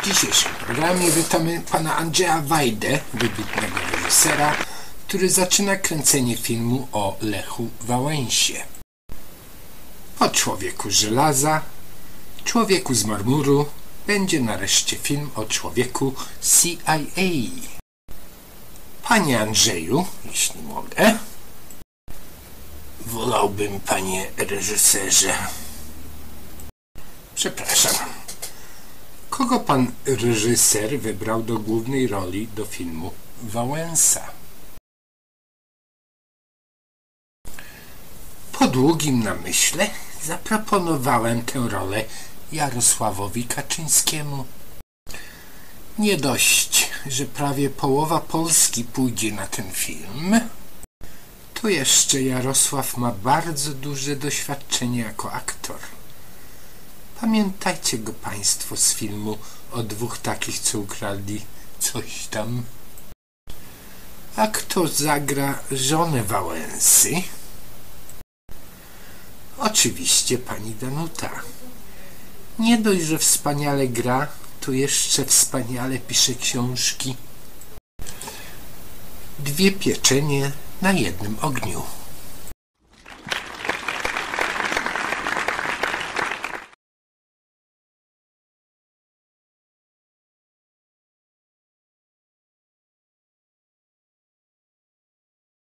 W dzisiejszym programie witamy pana Andrzeja Wajdę, wybitnego reżysera, który zaczyna kręcenie filmu o Lechu Wałęsie. Po Człowieku Żelaza, Człowieku z Marmuru będzie nareszcie film o człowieku CIA. Panie Andrzeju, jeśli mogę, wolałbym, panie reżyserze. Przepraszam. Kogo pan reżyser wybrał do głównej roli do filmu Wałęsa? Po długim namyśle zaproponowałem tę rolę Jarosławowi Kaczyńskiemu. Nie dość, że prawie połowa Polski pójdzie na ten film, to jeszcze Jarosław ma bardzo duże doświadczenie jako aktor. Pamiętajcie go Państwo z filmu o dwóch takich, co ukradli coś tam. A kto zagra żonę Wałęsy? Oczywiście pani Danuta. Nie dość, że wspaniale gra, to jeszcze wspaniale pisze książki. Dwie pieczenie na jednym ogniu.